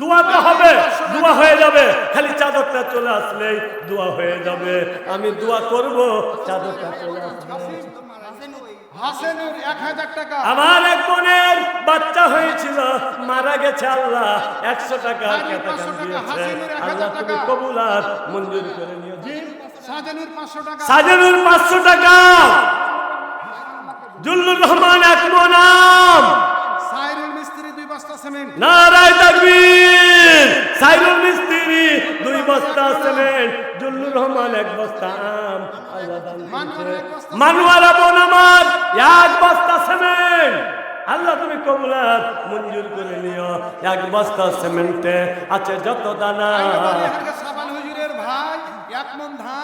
দোয়াটা হবে দোয়া হয়ে যাবে। খালি চাদরটা চলে আসলেই দোয়া হয়ে যাবে। আমি দোয়া করব চাদরটা চলে টাকা। আমার এক বোনের বাচ্চা হয়েছিল মারা গেছে আল্লাহ একশো টাকা হাজির টাকা 500 টাকা, দিয়েছে। হাসিনুর এক আল্লাহ তুমি টাকা। কবুলার মঞ্জুর করে টাকা। সাজানুর পাঁচশো টাকা। জুল্লুর রহমান এক নাম সাইরুল মিস্ত্রি দুই বস্তা সিমেন্ট নারায় তাকবীর সাইরুল মিস্ত্রি দুই বস্তা সিমেন্ট জুল্লুর রহমান এক বস্তা আম আল্লাহ এক। বস্তা সিমেন্ট তুমি কবুলাত মঞ্জুর করে নিও এক বস্তা সিমেন্টে আছে যত দানা। সাবান হুজুরের ভাই এক মন ধান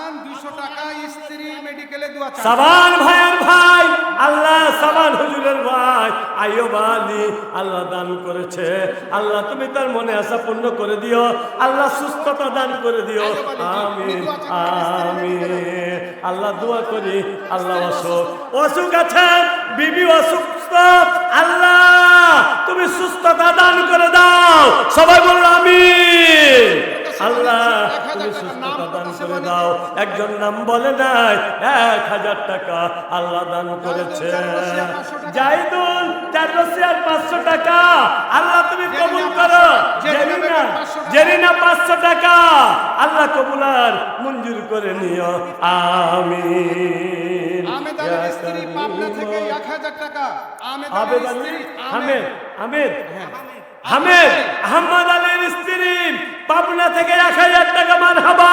স্ত্রী মেডিকেলে দোয়া সাবান ভাইয়ের ভাই আল্লাহ সাবান হুজুরের ভাই। আইয়ুব আলী আল্লাহ দান করেছে। আল্লাহ তুমি তার মনে আশা পূর্ণ করে দিও। আল্লাহ সুস্থতা দান করে দিও। আমিন আমিন। আল্লাহ দোয়া করি আল্লাহ অসুখ। অসুখ আছেন বিবি অসুস্থ। আল্লাহ তুমি সুস্থতা দান করে দাও। সবাই বলল আমিন। আল্লাহ তুমি সুস্থতা দান করে দাও। একজন নাম বলে নাই এক হাজার টাকা আল্লাহ দান করেছে। জাইদুল চার রসিয়ার পাঁচশো টাকা। আল্লাহ তুমি কবুল করো। জেরিনা জেরিনা পাঁচশো টাকা। আল্লাহ কবুলার মঞ্জুর করে নিও। আমি আমেদ স্ত্রী পাবনা থেকে এক হাজার টাকা। আমেদ আলী? স্ত্রী হামেদ হামেদ হামেদ আহমদ আলীর স্ত্রী পাবনা থেকে এক হাজার টাকা মান হাবা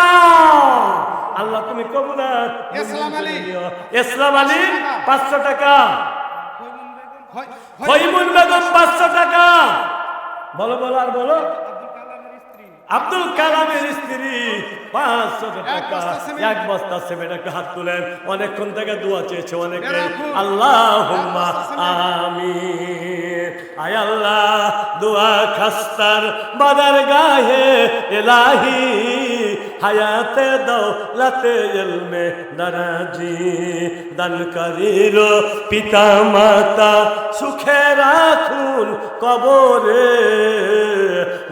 আল্লাহ তুমি আলী। ইসলাম আলী পাঁচশো টাকা। হইমুল বেগম পাঁচশো টাকা। বলো বলো আর বলো। আব্দুল কালামের স্ত্রী। পাঁচশো টাকা। এক বস্তা সেমেন্ট একটা হাত তুলেন। অনেকক্ষণ থেকে দোয়া চেয়েছে অনেকে। আল্লাহ আমি আয় আল্লাহ দোয়া খাস্তার বাদার গাহে এলাহি। হায়াতে দৌলতে ইলমে দারাজি দান করিল পিতা মাতা, সুখে রাখুন কবরে।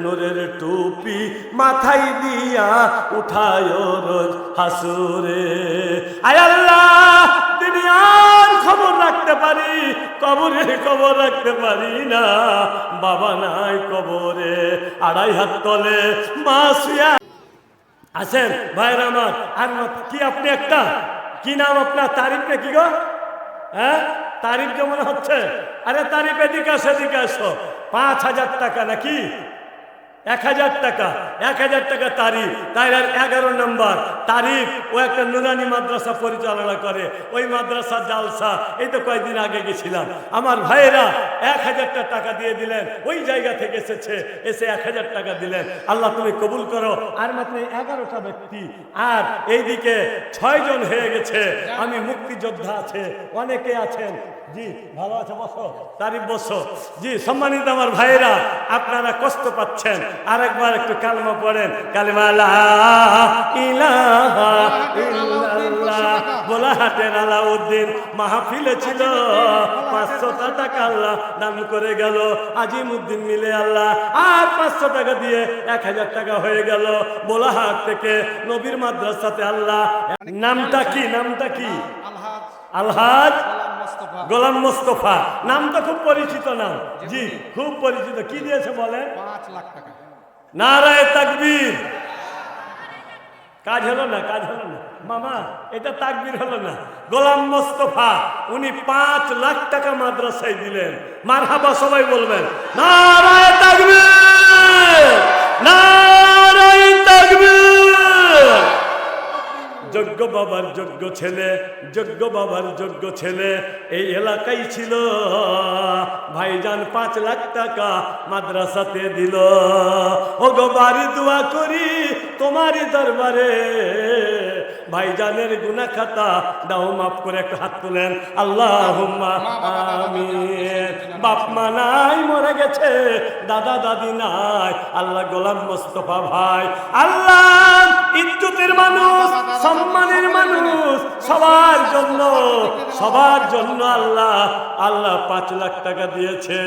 নূরের টুপি মাথায় দিয়া উঠায় রোজ হাসুরে। আয় আল্লাহ দুনিয়ার খবর রাখতে পারি, কবরে খবর রাখতে পারি না। বাবা নাই কবরে, আড়াই হাত তলে মা শুয়া আছেন? ভাইরা আমার, আর কি আপনি একটা? কি নাম আপনার? তারিফ না কি গো? হ্যাঁ? তারিফ কেমন হচ্ছে? আরে তারিফ এদিকে আসো এদিকে আসো। পাঁচ হাজার টাকা নাকি? এক হাজার টাকা, এক হাজার টাকা তারিফ। তাই আর এগারো নম্বর, তারিফ ও একটা নুরানি মাদ্রাসা পরিচালনা করে। ওই মাদ্রাসা জালসা, এই তো কয়েকদিন আগে গেছিলাম। আমার ভাইয়েরা এক হাজারটা টাকা দিয়ে দিলেন, ওই জায়গা থেকে এসেছে, এসে এক হাজার টাকা দিলেন। আল্লাহ তুমি কবুল করো। আর মাত্র এগারোটা ব্যক্তি, আর এইদিকে ছয়জন হয়ে গেছে। আমি মুক্তিযোদ্ধা আছে, অনেকে আছেন জি ভালো আছে বসো। তারিফ বসো। জি সম্মানিত আমার ভাইয়েরা আপনারা কষ্ট পাচ্ছেন। আরেকবার একটু কালমা পড়েন। কালিমা লা ইলাহা ইল্লাল্লাহ। বলা আলাউদ্দিন মাহফিলে ছিল। পাঁচশো টাকা আল্লাহ দান করে গেল। আজিমুদ্দিন মিলে আল্লাহ আর পাঁচশো টাকা দিয়ে এক হাজার টাকা হয়ে গেল। বোলাহাট থেকে নবীর মাদ্রাসাতে আল্লাহ। নামটা কি নামটা কি? আলহাজ। আলহাজ? গোলাম মোস্তফা। মোস্তফা নামটা খুব পরিচিত নাম। জি খুব পরিচিত। কি দিয়েছে বলেন? পাঁচ লাখ টাকা। নারায় তাকবীর। কাজ হলো না কাজ হলো না। মামা এটা তাকবীর হলো না। গোলাম মোস্তফা উনি পাঁচ লাখ টাকা মাদ্রাসায় দিলেন। মারহাবা সবাই বলবেন নারায় তাকবীর! নারায় যোগ্য বাবার যোগ্য ছেলে যোগ্য বাবার যোগ্য ছেলে। এই এলাকায় ছিল ভাইজান পাঁচ লাখ টাকা মাদ্রাসাতে দিল। ও গো বাড়ি দোয়া করি তোমারই দরবারে। ভাইজানের গুনা খাতা দাও মাফ করে একটু হাত তুলেন। আল্লাহ আমিন। বাপ মা নাই মরে গেছে। দাদা দাদি নাই আল্লাহ গোলাম মোস্তফা ভাই। আল্লাহ ইজ্জতের মানুষ সম্মানের মানুষ সবার জন্য সবার জন্য আল্লাহ আল্লাহ পাঁচ লাখ টাকা দিয়েছে।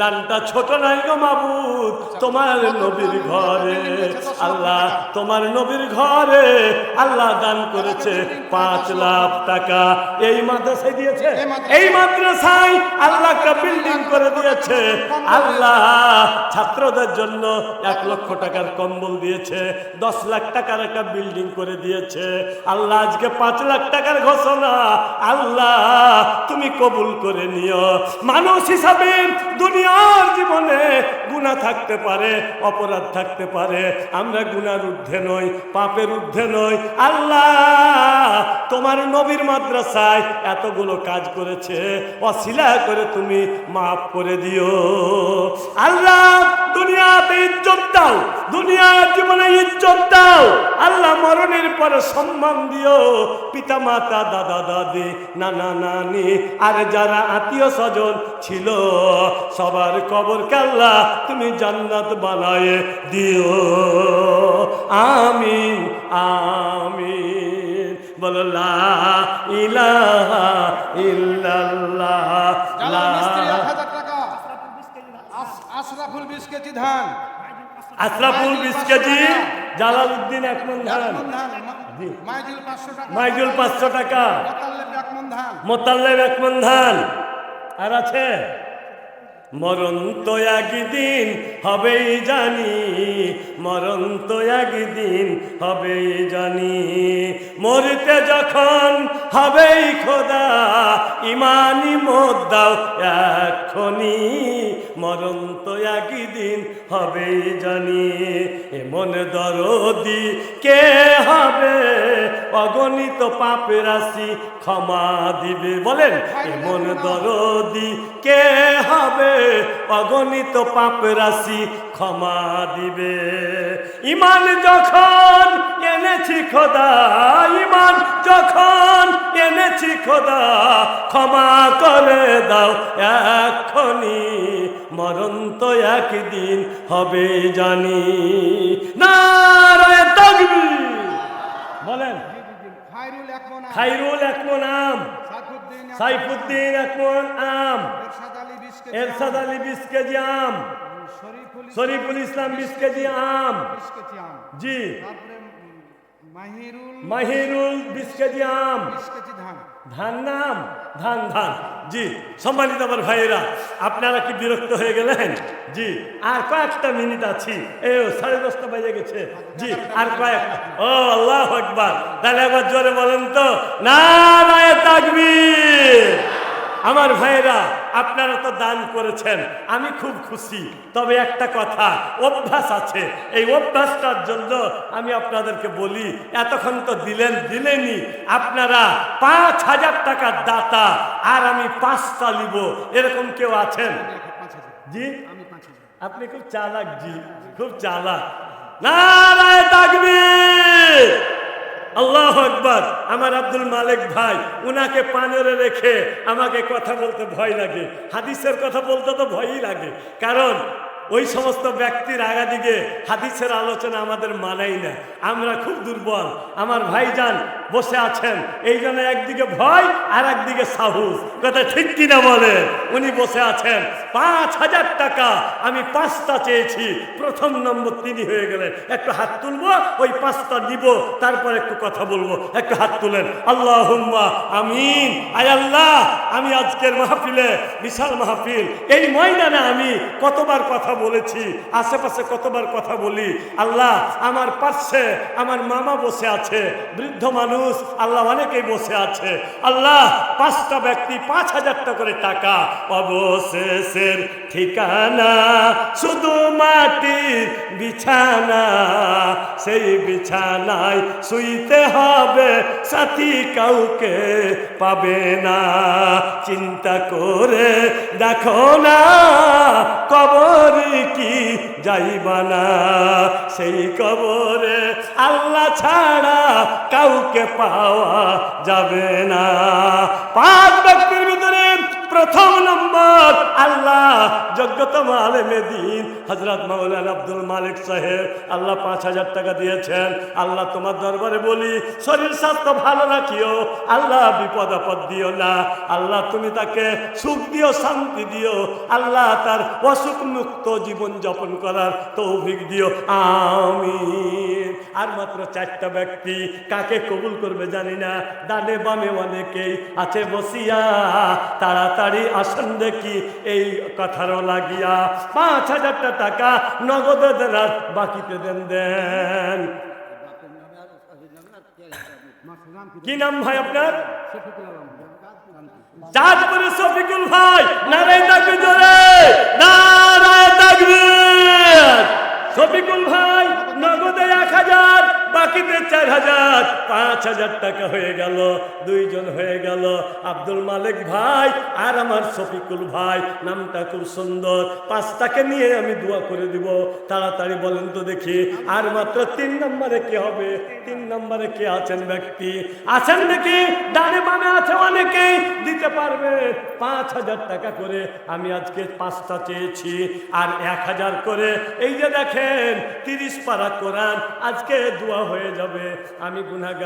দানটা ছোট নাই গো মাবুদ তোমার নবীর ঘরে। আল্লাহ তোমার নবীর ঘরে আল্লাহ দান করেছে পাঁচ লাখ টাকা। এই মাদ্রাসায় দিয়েছে? এই মাদ্রাসায়। আল্লাহ একটা বিল্ডিং করে দিয়েছে। আল্লাহ ছাত্রদের জন্য এক লক্ষ টাকার কম্বল দিয়েছে। দশ লাখ টাকার একটা বিল্ডিং করে দিয়েছে। আল্লাহ আজকে পাঁচ লাখ টাকার ঘোষণা। আল্লাহ, তুমি কবুল করে নিও। মানুষ হিসাবে দুনিয়ার জীবনে গুণা থাকতে পারে, অপরাধ থাকতে পারে। আমরা গুণার ঊর্ধ্বে নই, পাপের ঊর্ধ্বে নই। আল্লাহ তোমার নবীর মাদ্রাসায় এতগুলো কাজ করেছে, অশিলা করে তুমি মাফ করে দিও। আল্লাহ, দুনিয়াতে ইজ্জত দাও দুনিয়ার জীবনে ইজ্জত দাও। আল্লাহ মরণের পরে সম্মান দিও। পিতা মাতা দাদা, দাদি, নানা, নানি, আর যারা আত্মীয় স্বজন ছিল, সবার কবর কাল্লা তুমি জান্নাত বানায় দিও। আমি আমিন। বলো লা ইলাহা ইল্লাল্লাহ লা আশরাফুল বিশ কেজি ধান। আশরাফুল বিশ কেজি জালালউদ্দিন এক মন ধান। মাইজুল পাঁচশো টাকা। মোতাল্লেব এক মন ধান। আর আছে? মরণ তো একদিন হবেই জানি মরণ তো একদিন হবেই জানি। মরতে যখন হবেই খোদা ইমানি মত দাও এক্ষণি মরণ তো একদিন হবেই জানি এমন দরদি কে হবে? অগণিত পাপের রাশি ক্ষমা দিবে। বলেন এমন দরদি কে হবে? অগণিত পাপ রাশি ক্ষমা দিবে। ইমান যখন এনেছি খোদা ইমান যখন এনেছি খোদা ক্ষমা করে দাও এক্ষণি মরণ তো একদিন হবে জানি। তাকবীর। বলেন। খায়রুল এক আম। খাইরুল একমন আম সাইফুদ্দিন এক সাইফুদ্দিন একমন আম এরশাদ আলী বিশ কেজি আম। শরীফুল ইসলাম বিশ কেজি আম। জি। মাহিরুল বিশ কেজি আম। ধান। নাম? ধান ধান। জি সম্মানিত আমার ভাইয়েরা আপনারা কি বিরক্ত হয়ে গেলেন? জি আর কয়েকটা মিনিট আছি। এ সাড়ে দশটা বেজে গেছে। জি আর কয়েক ও আল্লাহ একবার তাহলে একবার জোরে বলেন তো। না তাকবীর। আমার ভাইয়েরা আপনারা তো দান করেছেন আমি খুব খুশি। তবে একটা কথা অভ্যাস আছে। এই অভ্যাসটার জন্য আমি আপনাদেরকে বলি এতক্ষণ তো দিলেন দিলেনি আপনারা পাঁচ হাজার টাকার দাতা আর আমি পাঁচটা নিব এরকম কেউ আছেন? পাঁচ জি? পাঁচ আপনি খুব চালাক জি। খুব চালাক। তাকবীর! আল্লাহ আকবার, আমার আব্দুল মালিক ভাই, উনাকে পানরে রেখে আমাকে কথা বলতে ভয় লাগে। হাদিসের কথা বলতে তো ভয়ই লাগে। কারণ ওই সমস্ত ব্যক্তির আগাদিকে হাদিসের আলোচনা আমাদের মানাই না। আমরা খুব দুর্বল। আমার ভাইজান বসে আছেন। এই জন্য একদিকে ভয় আর একদিকে সাহস। কথা ঠিক কিনা বলে উনি বসে আছেন। পাঁচ হাজার টাকা আমি পাঁচটা চেয়েছি। প্রথম নম্বর তিনি হয়ে গেলেন। একটু হাত তুলবো, ওই পাঁচটা নিব, তারপর একটু কথা বলব। একটু হাত তুলেন। আল্লাহ আমিন। আয় আল্লাহ, আমি আজকের মাহফিলে, বিশাল মাহফিল। এই ময়দানে আমি কতবার কথা বলেছি, আশেপাশে কতবার কথা বলি, আল্লাহ আমার পাশে আমার মামা বসে আছে, বৃদ্ধ মানুষ, আল্লাহ অনেকেই বসে আছে, আল্লাহ পাঁচটা ব্যক্তি পাঁচ হাজার করে টাকা, অবশেষের ঠিকানা শুধু মাটির বিছানা, সেই বিছানায় শুইতে হবে, সাথী কাউকে পাবে না, চিন্তা করে দেখো না কবর কি যাইবা না? সেই কবরে আল্লাহ ছাড়া কাউকে পাওয়া যাবে না। পাঁচ ব্যক্তির ভিতরে প্রথম নম্বর। আল্লাহ যোগ্যতম আলেমে দিন। হজরত মাওলানা আব্দুল মালিক সাহেব, আল্লাহ পাঁচ হাজার টাকা দিয়েছেন। আল্লাহ তোমার দরবারে বলি, শরীর স্বাস্থ্য ভালো রাখিও। আল্লাহ বিপদ আপদ দিও না। আল্লাহ তুমি তাকে সুখ দিও, শান্তি দিও। আল্লাহ তার অসুখ মুক্ত জীবন যাপন করার তৌফিক দিও। আমি আর মাত্র চারটা ব্যক্তি, কাকে কবুল করবে জানি না। ডানে বামে অনেকেই আছে বসিয়া তাড়াতাড়ি আসেন দেখি এই কথারও লাগিয়া। পাঁচ হাজারটা টাকা নগদে দেন বাকিতে দেন দেন। কি নাম ভাই আপনার? চাঁদপুরে শফিকুল ভাই, নারায়ণ জোরে নারায় পাঁচ হাজার টাকা হয়ে গেল, দুইজন হয়ে গেল। আব্দুল মালিক ভাই আর আমার শফিকুল ভাই, নামটা খুব সুন্দর। পাঁচটাকে নিয়ে আমি দোয়া করে দিব। তাড়াতাড়ি বলেন তো দেখি, আর মাত্র তিন নম্বরে কে হবে? তিন নম্বরে কে আছেন ব্যক্তি? আছেন নাকি ডানে বামে আছে অনেকেই, দিতে পারবে। পাঁচ হাজার টাকা করে আমি আজকে পাঁচটা চেয়েছি, আর এক হাজার করে, এই যে দেখেন, তিরিশ পারা কোরআন, আজকে দোয়া হয়ে যাবে। আমি গুনাগার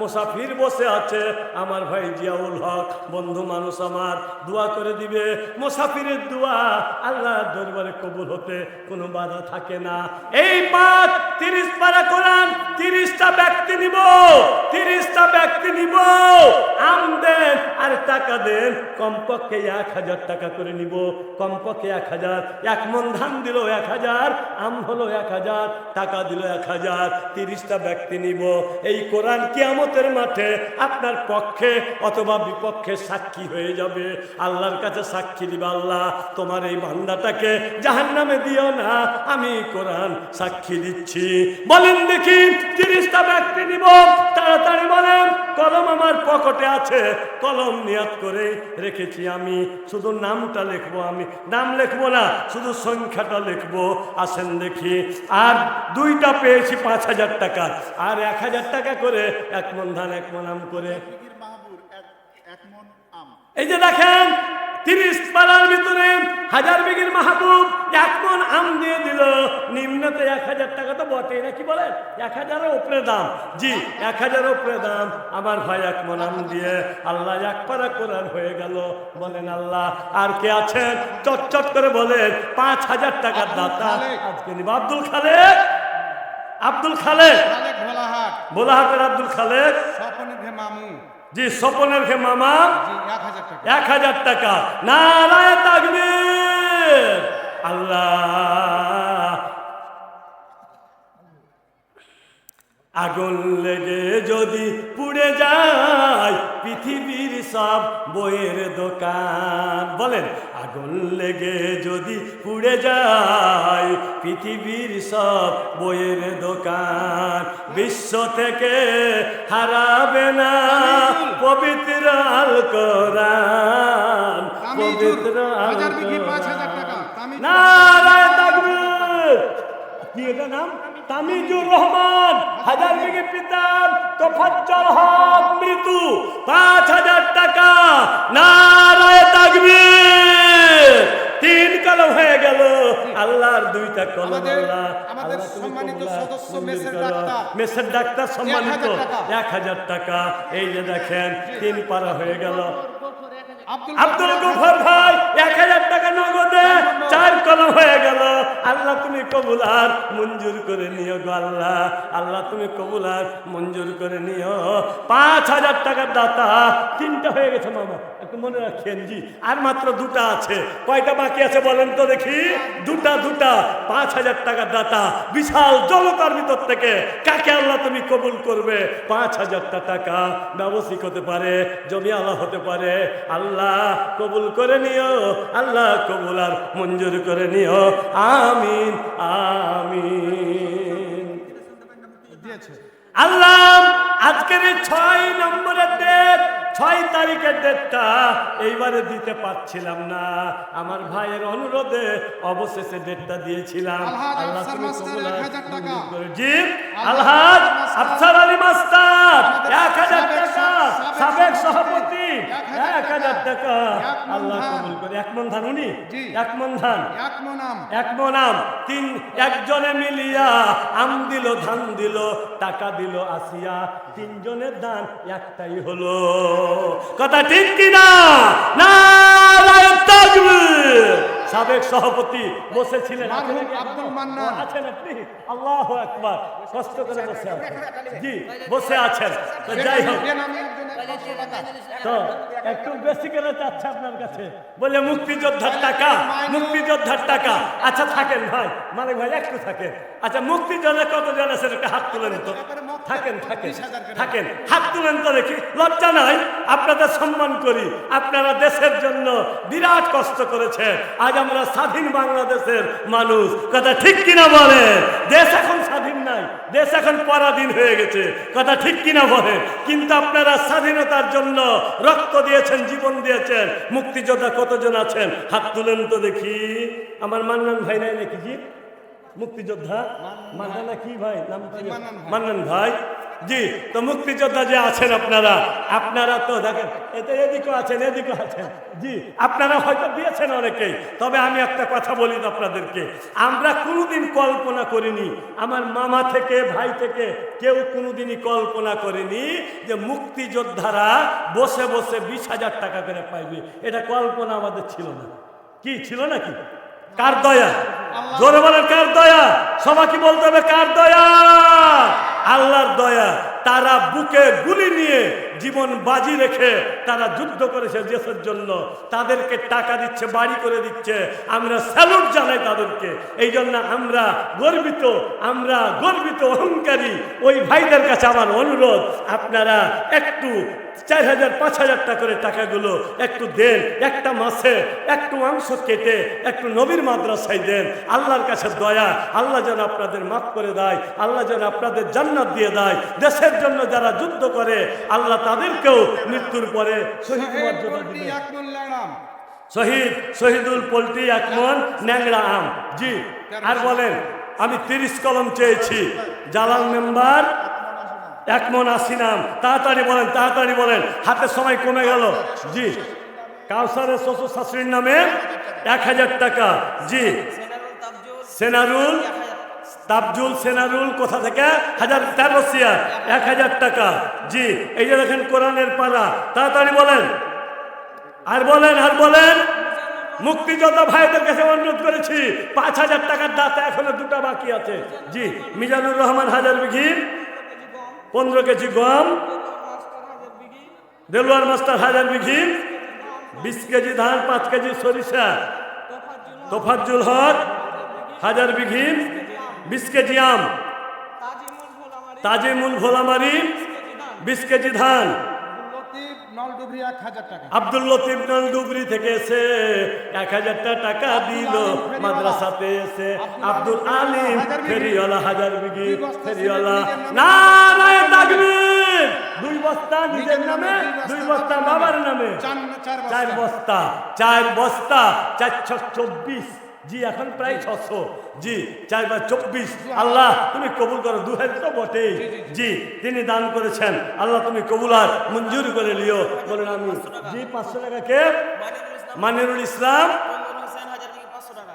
মোসাফির বসে আছে। আমার ভাই জিয়াউল হক, বন্ধু মানুষ আমার, দোয়া করে দিবে। মোসাফিরের দোয়া আল্লাহ দরবারে কবুল হতে কোনো বাধা থাকে না। এই পাঁচ, তিরিশ পারা করান তিরিশটা ব্যক্তি নিব, তিরিশটা ব্যক্তি নিব। আম দেন আর টাকা দেন কমপক্ষে এক হাজার টাকা করে নিব। কমপক্ষে এক হাজার। এক মন ধান দিল এক হাজার, আম হলো এক হাজার, টাকা দিল এক হাজার, তিরিশটা ব্যক্তি নিব। এই কোরআন কিয়ামতের মাঠে আপনার পক্ষে অথবা বিপক্ষে সাক্ষী হয়ে যাবে। আল্লাহর কাছে সাক্ষী দিবে আল্লাহ, তোমার এই বান্দাটাকে জাহান নামে দিও না, আমি কোরআন সাক্ষী দিচ্ছি। বলেন দেখি, তিরিশটা ব্যক্তি নিব। তাড়াতাড়ি বলেন, কলম আমার পকেটে আছে। কলম নিয়াত করে রেখেছি আমি শুধু নামটা লিখব আমি। নাম লেখবো না শুধু সংখ্যাটা লিখব। আসেন দেখি আর দুইটা পেয়েছি পাঁচ হাজার টাকা। আর এক হাজার টাকা করে এক মন ধান এক মন আম করে। এই যে দেখেন তিরিশ পাড়ার ভিতরে হাজার বিঘির মাহবুব এক মন আম দিয়ে দিল। নিম্নতে এক হাজার টাকা তো বটে নাকি বলেন? এক হাজারের উপরে দাম। জি এক হাজারের উপরে দাম। আমার ভাই এক মন আম দিয়ে আল্লাহ এক পাড়া কোরআন হয়ে গেল। বলেন আল্লাহ আর কে আছেন? চটচট করে বলেন পাঁচ হাজার টাকার দাতা। আজকে নিব আব্দুল খালেক। আব্দুল খালেক। ভোলাহাট। আব্দুল খালেক। জি স্বপনের খে মামা? জি এক হাজার টাকা। এক হাজার টাকা। নারায় তাকবীর। আল্লাহ। আগুন লেগে যদি পুড়ে যায় পৃথিবীর সব বইয়ের দোকান। বলেন আগুন লেগে যদি পুড়ে যায় পৃথিবীর সব বইয়ের দোকান। বিশ্ব থেকে হারাবে না পবিত্র আল কোরআন। তামিজুর, পবিত্র আল কোরআন। টাকা, তামিজুর। কি এটা নাম? তামিজুর রহমান। হাজার বিঘি পিতাম তোফাজ্জল হক মৃত্যু। পাঁচ হাজার টাকা। নারায় তাকবীর। তিন কলম হয়ে গেল। আল্লাহর দুইটা কলম আল্লাহ। আমাদের সম্মানিত সদস্য মেসের ডাক্তার। মেসের ডাক্তার সম্মানিত এক হাজার টাকা। এই যে দেখেন তিন পারা হয়ে গেল। আব্দুল গফর ভাই এক হাজার টাকা নগদে চার কলম হয়ে গেল। আল্লাহ তুমি কবুল আর মঞ্জুর করে নিও গো আল্লাহ। আল্লাহ তুমি কবুল আর মঞ্জুর করে নিও। পাঁচ হাজার টাকার দাতা তিনটা হয়ে গেছে মামা। একটু মনে রাখেন জি। আর মাত্র দুটা আছে। কয়টা বাকি আছে বলেন তো দেখি? দুটা দুটা। পাঁচ হাজার টাকার দাতা বিশাল জলতার ভিতর থেকে। কাকে আল্লাহ তুমি কবুল করবে? পাঁচ হাজারটা টাকা ব্যবসায়িক হতে পারে জমি আল্লাহ হতে পারে। আল্লাহ আল্লাহ কবুল করে নিও। আল্লাহ কবুল আর মঞ্জুর করে নিও। আমিন আমিন। আল্লাহ আজকের ছয় নম্বরের ডেট ছয় তারিখের ডেটটা এইবারে দিতে পারছিলাম না। আমার ভাইয়ের অনুরোধে অবশেষে ডেটটা দিয়েছিলাম। আল্লাহ তুমি মাস্টার কবুল আর 1000 টাকা। মঞ্জুর করে- জি। আলহাজ আফসার আলী মাস্টার। এক হাজার টাকা। সাবেক সভাপতি। এক হাজার টাকা। আল্লাহ কবুল করে। এক মন ধান উনি? এক মন ধান। এক এক মনাম তিন একজনে মিলিয়া আম দিল ধান দিল টাকা দিল আসিয়া তিনজনের দান একটাই হলো। কথা ঠিক কিনা? না সাবেক সভাপতি নাকি? এখনও? আব্দুল মান্নান। আছেন আপনি? আল্লাহ একবার কষ্ট করে বসে আছেন। জি বসে আছেন। তো যাই হোক। তো একটু বেশি করে চাচ্ছে আপনার কাছে। বলে মুক্তিযোদ্ধার টাকা মুক্তিযোদ্ধার টাকা। আচ্ছা থাকেন ভাই। মানে ভাই একটু থাকেন। আচ্ছা মুক্তিযোদ্ধা কতজন আছেন? একটা হাত তুলেন তো। থাকেন থাকেন থাকেন। হাত তুলেন তো দেখি। লজ্জা নাই? আপনাদের সম্মান করি। আপনারা দেশের জন্য বিরাট কষ্ট করেছে আজ আমরা স্বাধীন বাংলাদেশের মানুষ। কথা ঠিক কিনা বলেন দেশ এখন স্বাধীন নাই দেশ এখন পরাধীন হয়ে গেছে। কথা ঠিক কিনা বলেন কিন্তু আপনারা স্বাধীনতার জন্য রক্ত দিয়েছেন জীবন দিয়েছেন মুক্তিযোদ্ধা কতজন আছেন? হাত তুলেন তো দেখি। আমার মান্নান ভাই নাই নাকি জি? মুক্তিযোদ্ধা? মান্নানা কি ভাই নাম? মান্নান ভাই। জি তো মুক্তিযোদ্ধা যে আছেন আপনারা আপনারা তো দেখেন এতে এদিকেও আছেন এদিকেও আছেন। জি আপনারা হয়তো দিয়েছেন অনেকেই তবে আমি একটা কথা বলি আপনাদেরকে। আমরা কোনোদিন কল্পনা করিনি আমার মামা থেকে ভাই থেকে কেউ কোনোদিনই কল্পনা করেনি যে মুক্তিযোদ্ধারা বসে বসে বিশ হাজার টাকা করে পাইবে। এটা কল্পনা আমাদের ছিল না। কি ছিল নাকি? কার দয়া? জোরে বলেন কার দয়া? সবাইকে বলতে হবে কার দয়া? আল্লাহর দয়া, তারা বুকে গুলি নিয়ে জীবন বাজি রেখে তারা যুদ্ধ করেছে দেশের জন্য। তাদেরকে টাকা দিচ্ছে, বাড়ি করে দিচ্ছে। আমরা স্যালুট জানাই তাদেরকে। এই জন্য আমরা গর্বিত আমরা গর্বিত, অহংকারী। ওই ভাইদের কাছে আমার অনুরোধ, আপনারা একটু চার হাজার পাঁচ হাজার টাকা করে টাকাগুলো একটু দেন একটা মাসে একটু মাংস কেটে একটু নবীর মাদ্রাসায় দেন। আল্লাহর কাছে দয়া আল্লাহ যেন আপনাদের মাফ করে দেয় আল্লাহ যেন আপনাদের জান্নাত দিয়ে দেয়। দেশের জন্য যারা যুদ্ধ করে আল্লাহ তাদেরকেও মৃত্যুর পরে শহীদ মর্যাদা দিবে শহীদ শহীদুল পোল্ট্রি একমন ন্যাংরা আম। জি আর বলেন আমি তিরিশ কলম চেয়েছি। জালাল মেম্বার এক মন আশি নাম। তাড়াতাড়ি বলেন তাড়াতাড়ি বলেন। হাতের সময় কমে গেল। জি। কাউসারের শ্বশুর শাশুড়ির নামে এক হাজার টাকা। জি। সেনারুল তাবজুল সেনারুল কোথা থেকে? হাজার তেরোশিয়া। এক হাজার টাকা। জি। এই যে দেখেন কোরআনের পাড়া তাড়াতাড়ি বলেন। আর বলেন আর বলেন। মুক্তিযোদ্ধা ভাইদের কাছে অনুরোধ করেছি, পাঁচ হাজার টাকার দাতা এখনও দুটো বাকি আছে। জি। মিজানুর রহমান হাজার বিঘি পনেরো কেজি গম, দেলোয়ার মাস্টার হাজার বিঘি, বিশ কেজি ধান, পাঁচ কেজি সরিষা, তোফাজ্জুল হক হাজার বিঘি, বিশ কেজি আম, তাজিমুল ভোলামারি, বিশ কেজি ধান আব্দুল লতিফ নলডুবরি থেকে এসে এক হাজারটা টাকা দিল মাদ্রাসাতে এসে আব্দুল আলিম ফেরিওয়ালা হাজার বিঘি ফেরিওয়ালা। না তাকবীর দুই বস্তা নিজের নামে দুই বস্তা বাবার নামে। চার চার চার বস্তা চার বস্তা চারশো চব্বিশ জি এখন প্রায় ছশো। জি চার বার চব্বিশ। আল্লাহ তুমি কবুল করো দু হাজার তো বটেই। জি তিনি দান করেছেন। আল্লাহ তুমি কবুল আর মঞ্জুর করে লিও। বলেন আমি জি পাঁচশো টাকা কে? মানিরুল ইসলাম।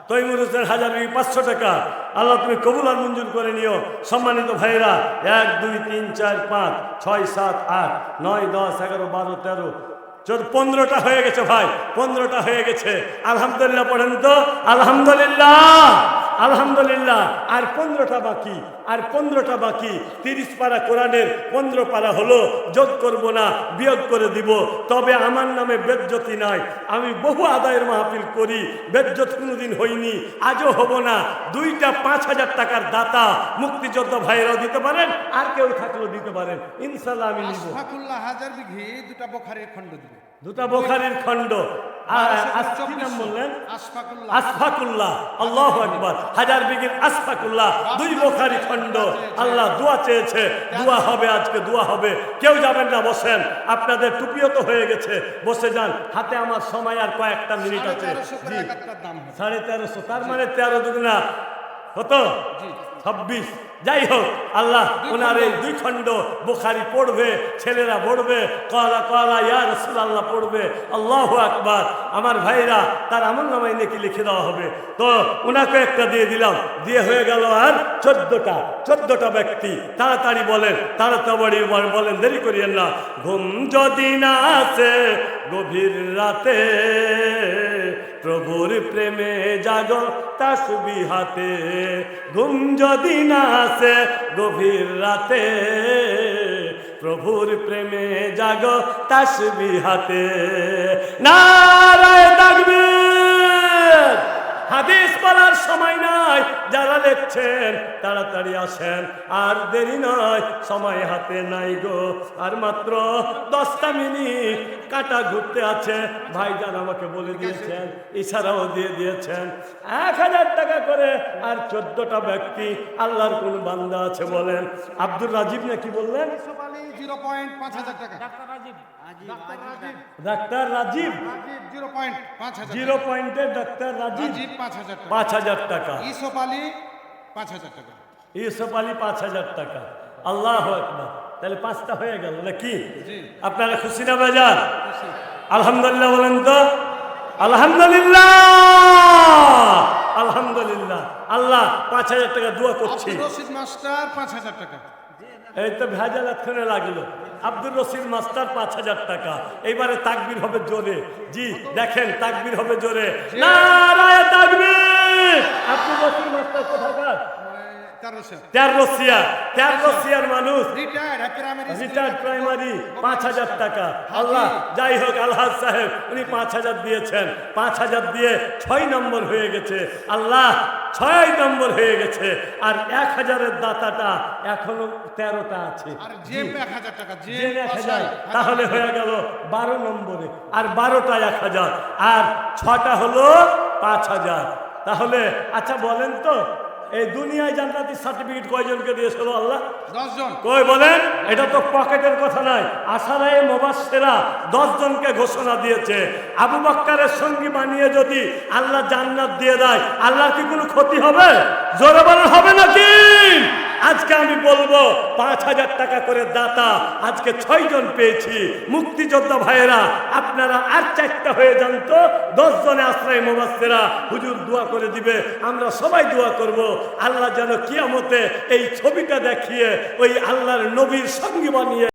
তৈমুর হোসেন হাজার পাঁচশো টাকা। আল্লাহ তুমি কবুল আর মঞ্জুর করে নিও। সম্মানিত ভাইরা এক দুই তিন চার পাঁচ ছয় সাত আট নয় দশ এগারো বারো তেরো চোদ্দ পনেরোটা হয়ে গেছে ভাই পনেরোটা হয়ে গেছে। আলহামদুলিল্লাহ পড়েন তো? আলহামদুলিল্লাহ। আলহামদুলিল্লাহ। আর পনেরোটা বাকি, আর পনেরোটা বাকি। তিরিশ পারা কোরআনের পনেরো পারা হলো, যোগ করব না, বিয়োগ করে দিব। তবে আমার নামে বেজ্জতি নাই। আমি বহু আদায়ের মাহফিল করি, বেজ্জত কোনোদিন হইনি। আজও হব না। দুইটা পাঁচ হাজার টাকার দাতা মুক্তিযোদ্ধা ভাইয়েরাও দিতে পারেন, আর কেউ থাকলেও দিতে পারেন। ইনশাল্লাহ আমি নিব। হাজার বিঘি দুটা বোখারের খণ্ড দিবে। দুটা বোখারির খণ্ড। আসফাকুল্লাহ। আল্লাহ একবার হাজার বিঘির আসফাকুল্লাহ। দুই বোখারি খণ্ড। আল্লাহ দোয়া চেয়েছে। দোয়া হবে আজকে দোয়া হবে। কেউ যাবেন না বসেন। আপনাদের টুপিও তো হয়ে গেছে। বসে যান। হাতে আমার সময় আর কয়েকটা মিনিট আছে। সাড়ে তেরোশো। তার মানে তেরো দুগুনা কত? ছাব্বিশ। যাই হোক আল্লাহ ওনার এই দুই খণ্ড বোখারি পড়বে ছেলেরা পড়বে কলা কলা ইয়া রসুল আল্লাহ পড়বে আল্লাহ আকবার। আমার ভাইরা তার আমল নামাই নাকি লিখে দেওয়া হবে। তো ওনাকে একটা দিয়ে দিলাম। দিয়ে হয়ে গেল আর চোদ্দটা চোদ্দটা ব্যক্তি। তাড়াতাড়ি বলেন তাড়াতাড়ি বলেন দেরি করিয়েন না। ঘুম যদি না আসে গভীর রাতে প্রভুর প্রেমে জাগ, তাসবি হাতে। ঘুম যদি না আসে, গভীর রাতে। প্রভুর প্রেমে জাগ, তাসবি হাতে। নারায় হাদিস পড়ার সময় নাই যারা লিখছেন তাড়াতাড়ি আসেন। আর দেরি নয় সময় হাতে নাই গো। আর মাত্র দশটা মিনিট কাটা ঘুরতে আছে। ভাইজান আমাকে বলে দিয়েছেন ইশারাও দিয়ে দিয়েছেন এক হাজার টাকা করে আর চোদ্দটা ব্যক্তি আল্লাহর কোন বান্দা আছে বলেন। আব্দুল রাজীব নাকি বললেন? জিরো পয়েন্ট পাঁচ হাজার টাকা। ডাক্তার রাজীব। জিরো পয়েন্টের ডাক্তার রাজীব? পাঁচ হাজার আলী পাঁচ হাজার টাকা। ইউসুফ আলী পাঁচ হাজার টাকা। আল্লাহ একবার তাহলে পাঁচটা হয়ে গেল নাকি। আপনারা খুশি না বাজার? আলহামদুলিল্লাহ বলেন তো। আলহামদুলিল্লাহ! আলহামদুলিল্লাহ। আল্লাহ পাঁচ হাজার টাকা দোয়া করছি। রশিদ মাস্টার পাঁচ হাজার টাকা। এই তো ভেজাল এক্ষণে লাগল। আব্দুর রশিদ মাস্টার পাঁচ হাজার টাকা। এইবারে তাকবির হবে জোরে। জি দেখেন তাকবির হবে জোরে। নারায় তাকবির! মাস্টার কোথাকার? তের রশিয়ার মানুষ। রিটায়ার্ড প্রাইমারি পাঁচ হাজার টাকা। আল্লাহ যাই হোক আলহাজ সাহেব উনি পাঁচ হাজার দিয়েছেন। পাঁচ হাজার দিয়ে ছয় নম্বর হয়ে গেছে। আল্লাহ ছয় নম্বর হয়ে গেছে। আর এক হাজারের দাতাটা এখনও তেরোটা আছে। তাহলে হয়ে গেল বারো নম্বরে। আর বারোটা এক হাজার। আর ছটা হলো পাঁচ হাজার। তাহলে আচ্ছা বলেন তো এই দুনিয়ায় জান্নাতির সার্টিফিকেট কয়জনকে দিয়েছিল আল্লাহ? দশজন। কয় কই বলেন? এটা তো পকেটের কথা নয়। আসারায় মোবাসেরা দশজনকে ঘোষণা দিয়েছে। আবু বাক্কারের সঙ্গী বানিয়ে যদি আল্লাহ জান্নাত দিয়ে দেয় আল্লাহর কি কোনো ক্ষতি হবে? জোরে বলেন হবে নাকি? আজকে আমি বলব, পাঁচ হাজার টাকা করে দাতা, আজকে ছয় জন পেয়েছি। মুক্তিযোদ্ধা ভাইয়েরা, আপনারা আর চারটা হয়ে যান তো দশ জনে আশ্রয় মোবাসেরা হুজুর দোয়া করে দিবে, আমরা সবাই দোয়া করব। আল্লাহ যেন কিয়ামতে এই ছবিটা দেখিয়ে ওই আল্লাহর নবীর সঙ্গী বানিয়ে